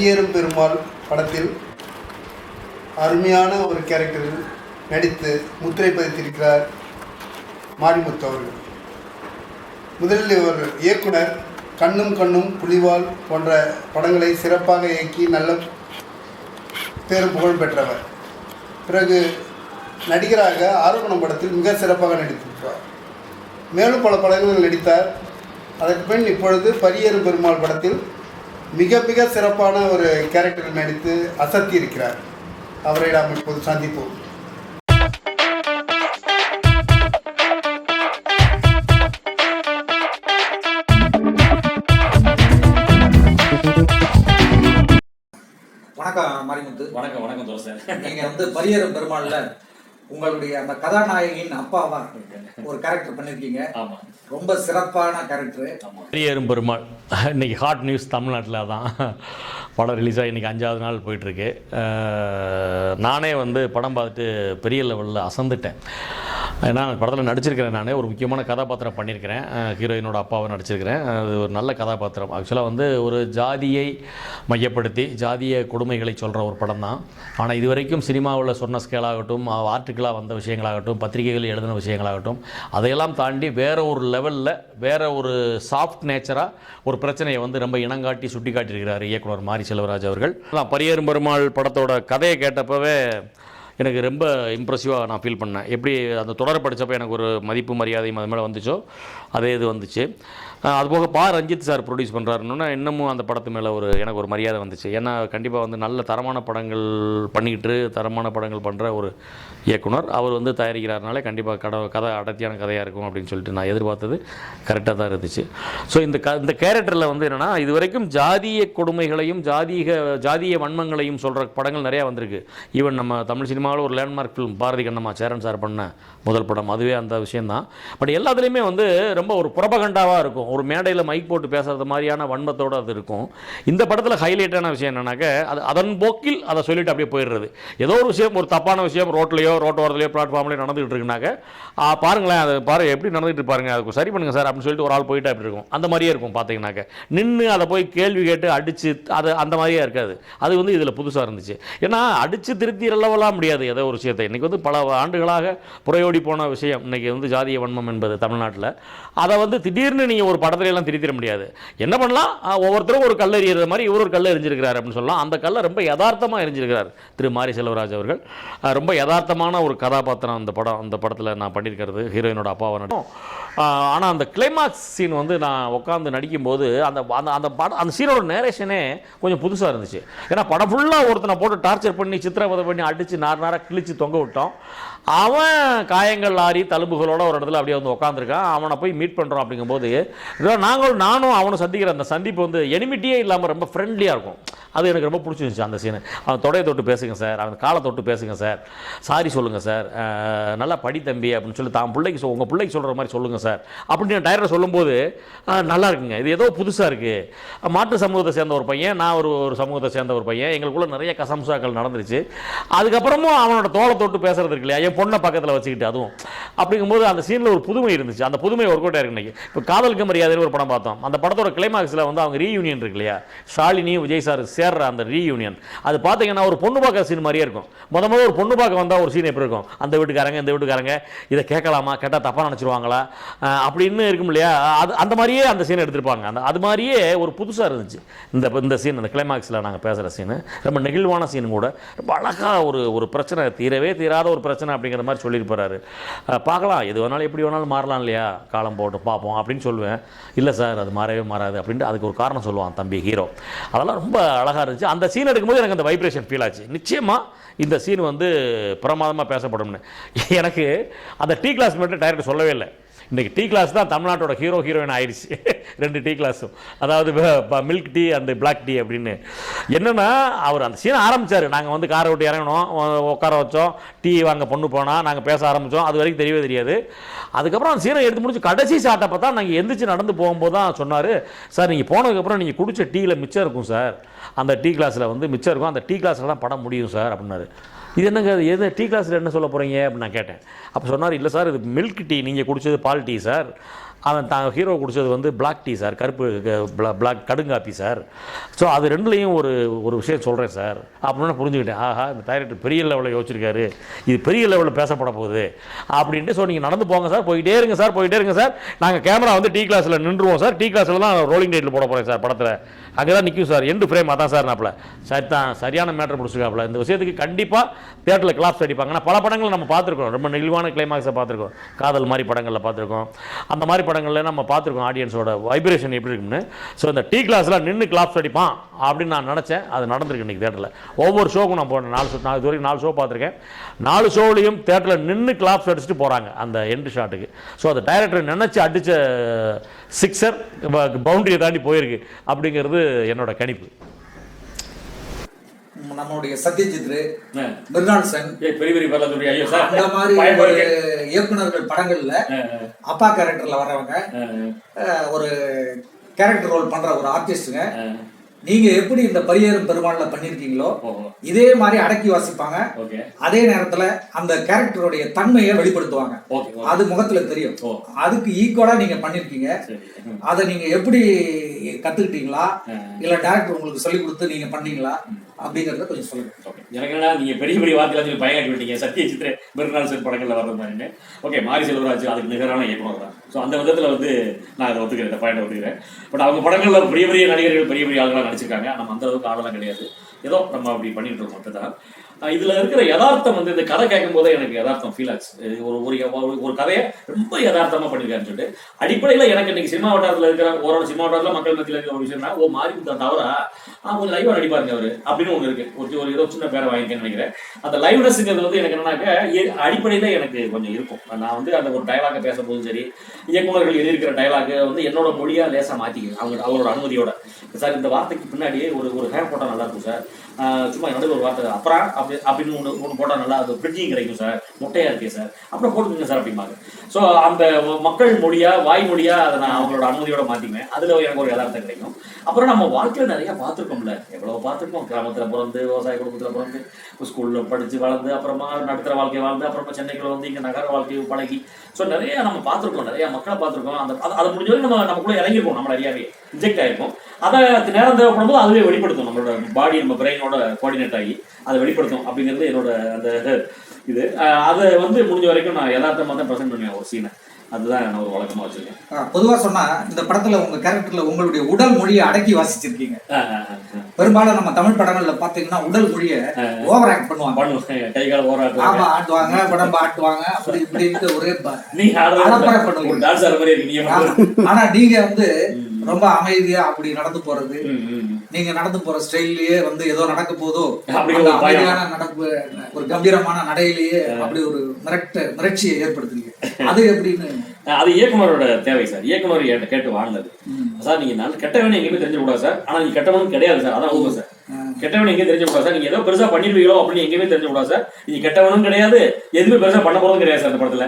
வெளியேறும் பெருமாள் படத்தில் அருமையான ஒரு கேரக்டரில் நடித்து முத்திரை பதித்திருக்கிறார் மாரிமுத்து அவர்கள். முதலில் இவர் இயக்குனர் கண்ணும் கண்ணும் புலிவால் போன்ற படங்களை சிறப்பாக இயக்கி நல்ல பேரும் புகழ் பெற்றவர். பிறகு நடிகராக ஆரோகணம் படத்தில் மிக சிறப்பாக நடித்திருக்கிறார். மேலும் பல படங்களில் நடித்தார். அதற்கு பின் இப்பொழுது பரியேறும் பெருமாள் படத்தில் மிக மிக சிறப்பான ஒரு கேரக்டரில் நடித்து அசத்தி இருக்கிறார். அவரை நாம் இப்போது சந்திப்போம். வணக்கம் மாரிமுத்து. வணக்கம் வணக்கம் தோசை நீங்க வந்து பரியரும் பெருமாள்ல உங்களுடைய அந்த கதாநாயகியின் அப்பாவா ஒரு கேரக்டர் பண்ணிருக்கீங்க. ஆமா. ரொம்ப சிறப்பான கேரக்டர் பெரியரும் பெருமாள். இன்னைக்கு ஹாட் நியூஸ் தமிழ்நாட்டில் தான் படம் ரிலீஸ் ஆகி இன்றைக்கி அஞ்சாவது நாள் போயிட்டுருக்கு. நானே வந்து படம் பார்த்துட்டு பெரிய லெவலில் அசந்துட்டேன். ஏன்னா படத்தில் நடிச்சிருக்கிறேன் நான். ஒரு முக்கியமான கதாபாத்திரம் பண்ணியிருக்கிறேன் ஹீரோயினோட அப்பாவை நடிச்சிருக்கிறேன். அது ஒரு நல்ல கதாபாத்திரம். ஆக்சுவலாக வந்து ஒரு ஜாதியை மையப்படுத்தி ஜாதிய கொடுமைகளை சொல்கிற ஒரு படம் தான். ஆனால் இதுவரைக்கும் சினிமாவில் சொன்ன ஸ்கேலாகட்டும் ஆர்டிக்கலாக வந்த விஷயங்களாகட்டும் பத்திரிகைகள் எழுதின விஷயங்களாகட்டும் அதையெல்லாம் தாண்டி வேறு ஒரு லெவலில் வேறு ஒரு சாஃப்ட் நேச்சராக ஒரு பிரச்சனையை வந்து ரொம்ப இனங்காட்டி சுட்டி காட்டியிருக்கிறார் இயக்குனர் மாரி செல்வராஜ் அவர்கள். நான் பரியரும் பெருமாள் படத்தோட கதையை கேட்டப்பவே எனக்கு ரொம்ப இம்ப்ரெசிவாக நான் ஃபீல் பண்ணேன். எப்படி அந்த தொடர் படித்தப்போ எனக்கு ஒரு மதிப்பு மரியாதையும் அது மேலே வந்துச்சோ அதே இது வந்துச்சு. அதுபோக பா ரஞ்சித் சார் ப்ரொடியூஸ் பண்ணுறாருன்னா இன்னமும் அந்த படத்து மேலே ஒரு எனக்கு ஒரு மரியாதை வந்துச்சு. ஏன்னா கண்டிப்பாக வந்து நல்ல தரமான படங்கள் பண்ணிக்கிட்டு தரமான படங்கள் பண்ணுற ஒரு இயக்குனர். அவர் வந்து தயாரிக்கிறாருனாலே கண்டிப்பாக கட கதை அடர்த்தியான கதையாக இருக்கும் அப்படின்னு சொல்லிட்டு நான் எதிர்பார்த்தது கரெக்டாக தான் இருந்துச்சு. ஸோ இந்த க இந்த கேரக்டரில் வந்து என்னென்னா இது வரைக்கும் ஜாதிய கொடுமைகளையும் ஜாதிக ஜாதிய வன்மங்களையும் சொல்கிற படங்கள் நிறையா வந்திருக்கு. ஈவன் நம்ம தமிழ் சினிமாவில் ஒரு landmark film Bharathi Kannamma Cheran sir பண்ண முதல் படம் அதுவே அந்த விஷயந்தான் பட் எல்லாத்துலேயுமே வந்து ரொம்ப ஒரு புறபகண்டாவாக இருக்கும். ஒரு மேடையில் மைக் போட்டு பேசுறது மாதிரியான வன்மத்தோடு அது இருக்கும். இந்த படத்தில் ஹைலைட்டான விஷயம் என்னன்னாக்க அது அதன் போக்கில் அதை சொல்லிட்டு அப்படியே போயிடுறது. ஏதோ ஒரு விஷயம் ஒரு தப்பான விஷயம் ரோட்லையோ ரோட்டோரத்துலையோ பிளாட்ஃபார்ம்லையோ நடந்துகிட்டு இருக்குனாக்க பாருங்களேன் அது பாரு எப்படி நடந்துகிட்டு பாருங்க அதுக்கு சரி பண்ணுங்க சார் அப்படின்னு சொல்லிட்டு ஒரு ஆள் போயிட்டு அப்படி இருக்கும்? அந்த மாதிரியே இருக்கும் பார்த்தீங்கன்னாக்க நின்று அதை போய் கேள்வி கேட்டு அடித்து அது அந்த மாதிரியே இருக்காது. அது வந்து இதில் புதுசாக இருந்துச்சு. ஏன்னா அடித்து திருத்தி ரெல்லவலாம் முடியாது ஏதோ ஒரு விஷயத்தை. இன்றைக்கி வந்து பல ஆண்டுகளாக புறையோடி போன விஷயம். இன்றைக்கி வந்து ஜாதிய வன்மம் என்பது தமிழ்நாட்டில். அதை வந்து திடீர்னு நீங்கள் ஒரு படத்துல எல்லாம் திருத்திட முடியாது. என்ன பண்ணலாம்? ஒவ்வொருத்தரும் ஒரு கல் எறிகிற மாதிரி இவர் ஒரு கல் எரிஞ்சிருக்கிறார் அப்படின்னு சொல்லலாம். அந்த கல்லை ரொம்ப யதார்த்தமாக எரிஞ்சிருக்கிறார் திரு மாரி செல்வராஜ் அவர்கள். ரொம்ப யதார்த்தமான ஒரு கதாபாத்திரம் அந்த படம் அந்த படத்தில் நான் பண்ணியிருக்கிறது ஹீரோயினோட அப்பாவை நடிக்கும். ஆனால் அந்த கிளைமாக்ஸ் சீன் வந்து நான் உட்காந்து நடிக்கும்போது அந்த அந்த அந்த படம் அந்த சீனோட நேரேஷனே கொஞ்சம் புதுசாக இருந்துச்சு. ஏன்னா படம் ஃபுல்லாக ஒருத்தனை போட்டு டார்ச்சர் பண்ணி சித்திரவதை பண்ணி அடித்து நார் நாராக கிழிச்சு தொங்க விட்டோம். அவன் காயங்கள் ஆறி தழும்புகளோட ஒரு இடத்துல அப்படியே வந்து உட்காந்துருக்கான் அவனை போய் மீட் பண்ணுறோம் அப்படிங்கும்போது நாங்களும் நானும் அவனை சந்திக்கிற அந்த சந்திப்பு வந்து எனிமிட்டியே இல்லாமல் ரொம்ப ஃப்ரெண்ட்லியாக இருக்கும். அது எனக்கு ரொம்ப பிடிச்சிருந்துச்சு அந்த சீனு அவன் தொடையை தொட்டு பேசுங்க சார். அவன் காலை தொட்டு பேசுங்க சார். சாரி சொல்லுங்கள் சார். நல்லா படி தம்பி அப்படின்னு சொல்லி தான் பிள்ளைக்கு சொ- உங்கள் பிள்ளைக்கு சொல்கிற மாதிரி சொல்லுங்கள் சார். அப்படின்னு டைரக்டர் சொல்லும்போது நல்லா இருக்குங்க. இது ஏதோ புதுசாக இருக்குது மாற்று சமூகத்தை சேர்ந்த ஒரு பையன் நான் ஒரு ஒரு சமூகத்தை சேர்ந்த ஒரு பையன். எங்களுக்குள்ளே நிறைய கசம்சாக்கள் நடந்துருச்சு. அதுக்கப்புறமும் அவனோட தோலை தொட்டு பேசுறது இருக்கு இல்லையா? என் பொண்ணை பக்கத்தில் வச்சுக்கிட்டு அதுவும். அப்படிங்கும்போது அந்த சீனில் ஒரு புதுமை இருந்துச்சு. அந்த புதுமை ஒர்க் அவுட் ஆயிருக்கு இன்னைக்கு. இப்போ காதலுக்கு மரியாதைன்னு ஒரு படம் பார்த்தோம். அந்த படத்தோட கிளைமாக்ஸில் வந்து அவங்க ரீயூனியன் இருக்கு இல்லையா? ஷாலினி விஜய் சார் சேர்ற அந்த ரீயூனியன் அது பார்த்தீங்கன்னா ஒரு பொண்ணு பார்க்க சீன் மாதிரியே இருக்கும். முத முதல்ல ஒரு பொண்ணு பார்க்க வந்தால் ஒரு சீன் எப்படி இருக்கும்? அந்த வீட்டுக்காரங்க இந்த வீட்டுக்காரங்க இதை கேட்கலாமா? கேட்டால் தப்பாக நினச்சிருவாங்களா? அப்படின்னு இருக்கும் இல்லையா? அது அந்த மாதிரியே அந்த சீன் எடுத்திருப்பாங்க. அந்த அது மாதிரியே ஒரு புதுசாக இருந்துச்சு. இந்த இந்த சீன் அந்த கிளைமாக்ஸில் நாங்கள் பேசுகிற சீனு ரொம்ப நெகிழ்வான சீன் கூட. ரொம்ப அழகாக ஒரு ஒரு பிரச்சனை தீரவே தீராத ஒரு பிரச்சனை அப்படிங்கிற மாதிரி சொல்லிட்டு போகிறாரு பார்க்கலாம். எது வேணாலும் எப்படி வேணாலும் மாறலாம் இல்லையா? காலம் போட்டு பார்ப்போம் அப்படின்னு சொல்லுவேன். இல்லை சார் அது மாறவே மாறாது அப்படின்ட்டு அதுக்கு ஒரு காரணம் சொல்லுவான் தம்பி ஹீரோ அதெல்லாம் ரொம்ப அழகாக இருந்துச்சு. அந்த சீன் எடுக்கும்போது எனக்கு அந்த வைப்ரேஷன் ஃபீல் ஆச்சு. நிச்சயமாக இந்த சீன் வந்து பிரமாதமாக பேசப்படும்னு. எனக்கு அந்த டீ கிளாஸ் மட்டும் டைரக்டர் சொல்லவே இல்லை. இன்றைக்கி டீ கிளாஸ் தான் தமிழ்நாட்டோட ஹீரோ ஹீரோயின் ஆயிடுச்சு. ரெண்டு டீ கிளாஸும் அதாவது milk tea and black tea அப்படின்னு. என்னென்னா அவர் அந்த சீனை ஆரம்பித்தார் நாங்கள் வந்து காரை விட்டு இறங்கணும் உட்கார வச்சோம். டீ வாங்க பொண்ணு போனால் நாங்கள் பேச ஆரம்பித்தோம் அது வரைக்கும் தெரியவே தெரியாது. அதுக்கப்புறம் அந்த சீனை எடுத்து முடிச்சு கடைசி சாட்டை பார்த்தா நாங்கள் எந்திரிச்சு நடந்து போகும்போது தான் சொன்னார் சார் நீங்கள் போனதுக்கப்புறம் நீங்கள் குடித்த டீயில் மிச்சம் இருக்கும் சார். அந்த டீ கிளாஸில் வந்து மிச்சம் இருக்கும். அந்த டீ கிளாஸில் தான் படம் முடியும் சார் அப்படின்னாரு. இது என்னங்க எது டீ கிளாஸில் என்ன சொல்ல போகிறீங்க அப்படின்னு நான் கேட்டேன். அப்போ சொன்னார் இல்லை சார் இது மில்க் டீ நீங்கள் குடித்தது பால் டீ சார் அவன் தான் ஹீரோ குடித்தது வந்து பிளாக் டீ சார் கருப்பு பிளாக் கடுங்காப்பி சார் ஸோ அது ரெண்டுலேயும் ஒரு ஒரு விஷயம் சொல்கிறேன் சார் அப்படின்னு புரிஞ்சுக்கிட்டேன். ஆஹா இந்த டைரக்டர் பெரிய லெவலில் யோசிச்சிருக்காரு. இது பெரிய லெவலில் பேசப்பட போகுது. அப்படின்ட்டு ஸோ நீங்கள் நடந்து போங்க சார் போயிட்டே இருங்க சார் போயிட்டே இருங்க சார் நாங்கள் கேமரா வந்து டீ கிளாஸில் நின்றுவோம் சார் டீ கிளாஸில் தான் ரோலிங் டேட்டில் போட போகிறேன் சார் படத்தில். அங்கே தான் நிற்கும் சார் எண்டு ஃப்ரேம் அதான் சார் நாப்பில் சரி தான் சரியான மேட்டர் முடிச்சிருக்காப்புல இந்த விஷயத்துக்கு கண்டிப்பாக தேட்டரில் கிளாப்ஸ் அடிப்பாங்க. ஆனால் பல படங்கள் நம்ம பார்த்துருக்கோம். ரொம்ப நெளிவான கிளைமாக்ஸை பார்த்துருக்கோம். காதல் மாதிரி படங்களில் பார்த்துருக்கோம். அந்த மாதிரி படங்களில் நம்ம பார்த்துருக்கோம் ஆடியன்ஸோட வைப்ரேஷன் எப்படி இருக்குன்னு ஸோ இந்த டீ கிளாஸில் நின்று கிளாப்ஸ் அடிப்பான் அப்படின்னு நான் நினச்சேன். அது நடந்திருக்கு இன்றைக்கி தேட்டரில் ஒவ்வொரு ஷோக்கும் நான் போனேன் நாலு ஷோ நான் இது வரைக்கும் நாலு ஷோ பார்த்துருக்கேன். நாலு ஷோலையும் தேட்டரில் நின்று கிளாப்ஸ் அடிச்சுட்டு போகிறாங்க அந்த எண்டு ஷாட்டுக்கு ஸோ அந்த டைரக்டர் நினச்சி அடித்த சிக்ஸர் பவுண்டரியை தாண்டி போயிருக்கு அப்படிங்கிறது என்னோட கணிப்பு. நம்மளுடைய சத்யஜித் மிர்னால் சென் பெரிய பெரிய அந்த மாதிரி. இயக்குனர்கள் படங்கள்ல அப்பா கேரக்டர்ல வர்றவங்க ஒரு கேரக்டர் ரோல் பண்ற ஒரு ஆர்டிஸ்டுங்க நீங்க எப்படி இந்த பரியேறும் பெருமாள்ல பண்ணிருக்கீங்களோ. இதே மாதிரி அடக்கி வாசிப்பாங்க. அதே நேரத்துல அந்த கேரக்டருடைய தன்மையை வெளிப்படுத்துவாங்க. அது முகத்துல தெரியும். அதுக்கு ஈக்குவலா நீங்க பண்ணிருக்கீங்க. அதை நீங்க எப்படி கத்துக்கிட்டீங்களா. இல்ல டேரக்டர் உங்களுக்கு சொல்லி கொடுத்து நீங்க பண்ணீங்களா? அப்படிங்கிறத கொஞ்சம் சொல்லுங்க. ஓகே எனக்கு என்னன்னா நீங்க பெரிய பெரிய வார்த்தையில சொல்லி பயங்காட்டி விட்டீங்க. சத்திய சித்திர மிருநாள் சார் படங்கள்ல வர்ற மாதிரின்னு ஓகே மாரி செல்வராஜ் அதுக்கு நிகரான இயக்குனர் தான் ஸோ அந்த விதத்துல வந்து நான் அதை ஒத்துக்கிறேன் இந்த பாயிண்ட் ஒத்துக்கிறேன். பட் அவங்க படங்கள்ல பெரிய பெரிய நடிகர்கள் பெரிய பெரிய ஆளுகளாக நடிச்சிருக்காங்க. நம்ம அந்த அளவுக்கு ஆளெல்லாம் கிடையாது. ஏதோ நம்ம அப்படி பண்ணிட்டு இருக்கோம் மட்டும்தான் இதுல இருக்கிற யதார்த்தம் வந்து இந்த கதை கேட்கும் போதே எனக்கு யதார்த்தம் ஃபீல் ஆச்சு. இது ஒரு ஒரு ஒரு- கதையை ரொம்ப யதார்த்தமா பண்ணிருக்காருன்னு சொல்லிட்டு அடிப்படையில எனக்கு இன்னைக்கு சினிமா வட்டாரத்துல இருக்கிற ஓரளவு சினிமா வட்டாரத்துல மக்கள் மத்தியில் இருக்கிற ஒரு விஷயம்னா ஓ மாறி தவிர ஆ கொஞ்சம் லைவா நடிப்பாருங்க அவரு. அப்படின்னு ஒண்ணு இருக்கு. ஒரு ஒரு ஏதோ சின்ன பேரை வாங்கிக்கேன்னு நினைக்கிறேன். அந்த லைவ்னஸ்ங்கிறது வந்து எனக்கு என்னன்னாக்க இய- அடிப்படையில எனக்கு கொஞ்சம் இருக்கும். நான் வந்து அந்த ஒரு டயலாக பேசும்போதும் சரி இயக்குனர்கள் எழுதியிருக்கிற டயலாக வந்து என்னோட மொழியா லேசா மாற்றிக்கிறேன் அவங்க அவரோட அனுமதியோட. சார் இந்த வார்த்தைக்கு பின்னாடி ஒரு ஒரு ஹேர் போட்டா நல்லா இருக்கும் சார். சும்மா நடுவில் ஒரு வார்த்தை அப்புறம் அப்படி அப்படின்னு ஒன்று ஒன்று போட்டால் நல்லா அது பிரிட்ஜிங் கிடைக்கும் சார் முட்டையாக இருக்கே சார் அப்புறம் போட்டுக்கோங்க சார் அப்படிம்பாங்க. ஸோ அந்த மக்கள் மொழியா வாய் மொழியா அதை நான் அவங்களோட அனுமதியோட மாற்றிக்குவேன் அதில் எனக்கு ஒரு யதார்த்தம் கிடைக்கும். அப்புறம் நம்ம வாழ்க்கையில நிறையா பார்த்துருக்கோம்ல. எவ்வளோ பார்த்துருக்கோம். கிராமத்தில் பிறந்து விவசாய குடும்பத்தில் பிறந்து ஸ்கூலில் படிச்சு வளர்ந்து அப்புறமா நடுத்தர வாழ்க்கை வாழ்ந்து அப்புறமா சென்னைக்குள்ள வந்து இங்கே நகர வாழ்க்கையை பழகி. ஸோ நிறைய நம்ம பார்த்துருக்கோம். நிறைய மக்களை பார்த்துருக்கோம். அந்த அதை முடிஞ்சவரை நம்ம நம்ம நமக்குள்ள இறங்கிருக்கோம் நம்ம நிறையாவே இன்ஜெக்ட் ஆயிருக்கும். அதை நேரம் தேவைப்படும் போது அதுவே வெளிப்படுத்தும். நம்மளோட பாடி நம்ம பிரெயினோட கோஆர்டினேட் ஆகி அதை வெளிப்படுத்தும் அப்படிங்கிறது என்னோட அந்த இது. அதை வந்து முடிஞ்ச வரைக்கும் நான் யதார்த்தமாக தான் ப்ரெசென்ட் பண்ணுவேன் ஒரு சீனை அதுதான் நான் ஒரு வழக்கமாக வச்சிருக்கேன். ஆ, பொதுவா சொன்னா இந்த படத்துல உங்க கேரக்டர்ல உங்களுடைய உடல் மொழியை அடக்கி வாசிச்சிருக்கீங்க. பெரும்பாலும் நம்ம தமிழ் படங்கள்ல பாத்தீங்கன்னா உடல் மொழியை ஓவர் ஆக்ட் பண்ணுவாங்க. பண்ணுவேன் கை கால ஆமா ஆட்டுவாங்க உடம்பு ஆட்டுவாங்க அப்படி இப்படின்ட்டு ஒரே நீங்க பண்ணுவீங்க. ஆனா நீங்க வந்து ரொம்ப அமைதியா அப்படி நடந்து போறது. நீங்க நடந்து போற ஸ்டைல்லயே வந்து ஏதோ நடக்க போதோ. அமைதியான நடப்பு ஒரு கம்பீரமான நடையிலேயே அப்படி ஒரு மிரட்ட மிரட்சியை ஏற்படுத்துறீங்க. அது எப்படின்னு? அது இயக்குனரோட தேவை சார். இயக்குனர் என்கிட்ட கேட்டு வாங்கினது சார் நீங்க நல்ல கெட்டவனே எங்கேயுமே தெரிஞ்ச கூடாது சார். ஆனா நீங்க கெட்டவனும் கிடையாது சார். அதான் உண்மை சார். கெட்டவன் எங்கேயும் தெரிஞ்ச கூடாது சார். நீங்க ஏதோ பெருசா பண்ணிருவீங்களோ அப்படின்னு எங்கேயுமே தெரிஞ்ச கூடாது சார். நீங்க கெட்டவனும் கிடையாது. எதுவுமே பெருசா பண்ண போறதும் கிடையாது சார் அந்த படத்துல.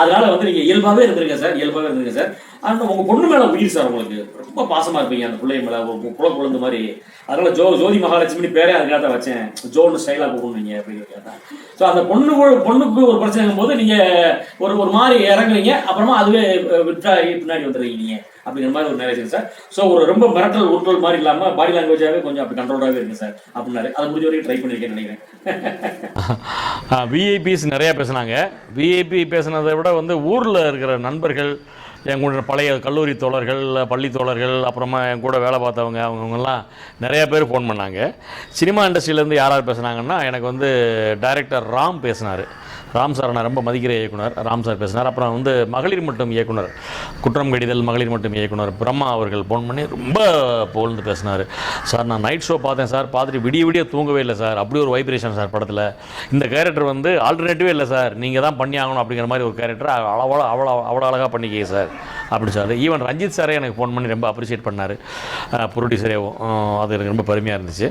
அதனால வந்து நீங்க இயல்பாவே இருந்திருங்க சார். இயல்பாவே இருந்திருங்க சார். ஆனால் உங்கள் பொண்ணு மேலே உயிர் சார் உங்களுக்கு? ரொம்ப பாசமாக இருப்பீங்க அந்த பிள்ளை மேலே ஒரு குல குழந்தை மாதிரி. அதனால ஜோ ஜோதி மகாலட்சுமி பேரே அதுக்காக தான் வச்சேன் ஜோன்னு ஸ்டைலாக கூப்பிடுவீங்க அப்படின்னு கேட்டேன் ஸோ அந்த பொண்ணு கூட- பொண்ணுக்கு ஒரு பிரச்சனைங்கும் போது நீங்கள் ஒரு ஒரு மாதிரி இறங்குறீங்க அப்புறமா அதுவே விட்டா பின்னாடி வந்துடுறீங்க நீங்கள் அப்படிங்கிற மாதிரி ஒரு நிறைய சார் ஸோ ஒரு ரொம்ப மிரட்டல் உருட்டல் மாதிரி இல்லாமல் பாடி லாங்குவேஜாகவே கொஞ்சம் அப்படி கண்ட்ரோலாகவே இருக்குது சார் அப்படின்னாரு. அதை முடிஞ்ச வரைக்கும் ட்ரை பண்ணியிருக்கேன் நினைக்கிறேன். விஐபிஸ் நிறையா பேசுனாங்க. விஐபி பேசுனதை விட வந்து ஊரில் இருக்கிற நண்பர்கள் என் கூட பழைய கல்லூரி தோழர்கள் பள்ளி தோழர்கள் அப்புறமா என் கூட வேலை பார்த்தவங்க அவங்கவுங்கெல்லாம் நிறைய பேர் ஃபோன் பண்ணாங்க. சினிமா இண்டஸ்ட்ரியிலேருந்து யார் யார் பேசுனாங்கன்னா எனக்கு வந்து டைரக்டர் ராம் பேசினார். ராம் சார் நான் ரொம்ப மதிக்கிற இயக்குனர் ராம் சார் பேசினார். அப்புறம் வந்து மகளிர் மட்டும் இயக்குனர் குற்றம் கடிதல் மகளிர் மட்டும் இயக்குனர் பிரம்மா அவர்கள் ஃபோன் பண்ணி ரொம்ப புகழ்ந்து பேசினார். சார் நான் நைட் ஷோ பார்த்தேன் சார். பார்த்துட்டு விடிய விடிய தூங்கவே இல்லை சார். அப்படி ஒரு வைப்ரேஷன் சார் படத்தில். இந்த கேரக்டர் வந்து ஆல்டர்னேட்டிவே இல்லை சார். நீங்கள் தான் பண்ணி ஆகணும் அப்படிங்கிற மாதிரி ஒரு கேரக்டர் அவ்வளோ அவ்வளோ அவ்வளோ அழகாக பண்ணிக்கிங்க சார். அப்படி சார் ஈவன் ரஞ்சித் சாரே எனக்கு ஃபோன் பண்ணி ரொம்ப அப்ரிஷியேட் பண்ணார். ப்ரொடியூசரேவும் அது எனக்கு ரொம்ப பெருமையாக இருந்துச்சு.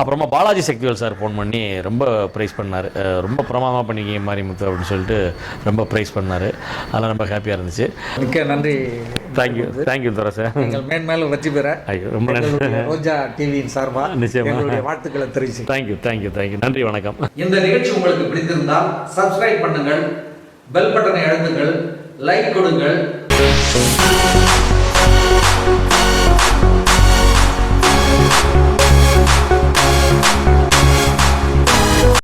அப்புறமா பாலாஜி சக்திவேல் சார் ஃபோன் பண்ணி ரொம்ப ப்ரைஸ் பண்ணார். ரொம்ப பிரமாதமாக பண்ணிக்கிங்க மாதிரி முத்து அப்படின்னு சொல்லிட்டு ரொம்ப ப்ரைஸ் பண்ணார். அதெல்லாம் ரொம்ப ஹாப்பியாக இருந்துச்சு. மிக்க நன்றி. Thank you thank you Durai sir. நீங்கள் மேன்மேலும் வெற்றி பெற. ஐயோ ரொம்ப நன்றி. ரோஜா டிவியின் சார்பா நிச்சயமா. எங்களுடைய வாழ்த்துக்களை தெரிவிச்சு. தேங்க்யூ தேங்க்யூ தேங்க்யூ நன்றி வணக்கம். இந்த நிகழ்ச்சி உங்களுக்கு பிடித்திருந்தால் சப்ஸ்கிரைப் பண்ணுங்கள் பெல் பட்டனை அழுத்துங்கள் லைக் கொடுங்கள் Thank you.